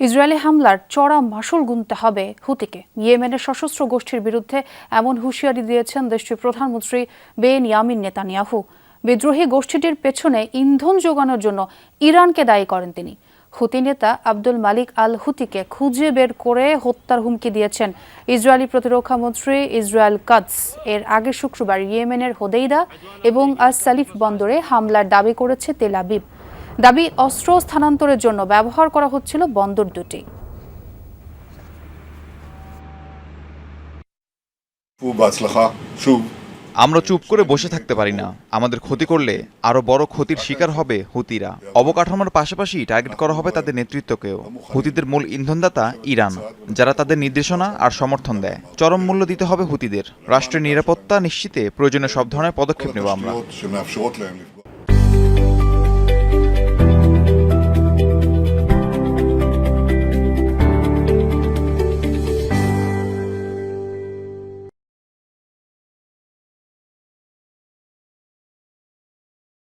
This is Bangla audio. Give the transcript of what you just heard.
ইসরায়েলি হামলার চড়া মাসুল গুনতে হবে হুতিকে। ইয়েমেনের সশস্ত্র গোষ্ঠীর বিরুদ্ধে এমন হুঁশিয়ারি দিয়েছেন দেশটির প্রধানমন্ত্রী বেন ইয়ামিন নেতানিয়াহু। বিদ্রোহী গোষ্ঠীটির পেছনে ইন্ধন যোগানোর জন্য ইরানকে দায়ী করেন তিনি। হুতি নেতা আব্দুল মালিক আল হুতিকে খুঁজে বের করে হত্যার হুমকি দিয়েছেন ইসরায়েলি প্রতিরক্ষা মন্ত্রী ইসরায়েল কাদস। এর আগে শুক্রবার ইয়েমেনের হোদেইদা এবং আস সালিফ বন্দরে হামলার দাবি করেছে তেল আবিব। দাবি অস্ত্র স্থানান্তরের জন্য ব্যবহার করা হচ্ছিল বন্দর দুটি আমরা চুপ করে বসে থাকতে পারি না আমাদের ক্ষতি করলে আরও বড় ক্ষতির শিকার হবে হুতিরা অবকাঠামোর পাশাপাশি টার্গেট করা হবে তাদের নেতৃত্বকেও হুতিদের মূল ইন্ধনদাতা ইরান যারা তাদের নির্দেশনা আর সমর্থন দেয় চরম মূল্য দিতে হবে হুতিদের রাষ্ট্রের নিরাপত্তা নিশ্চিতে প্রয়োজনীয় সব ধরনের পদক্ষেপ নেব আমরা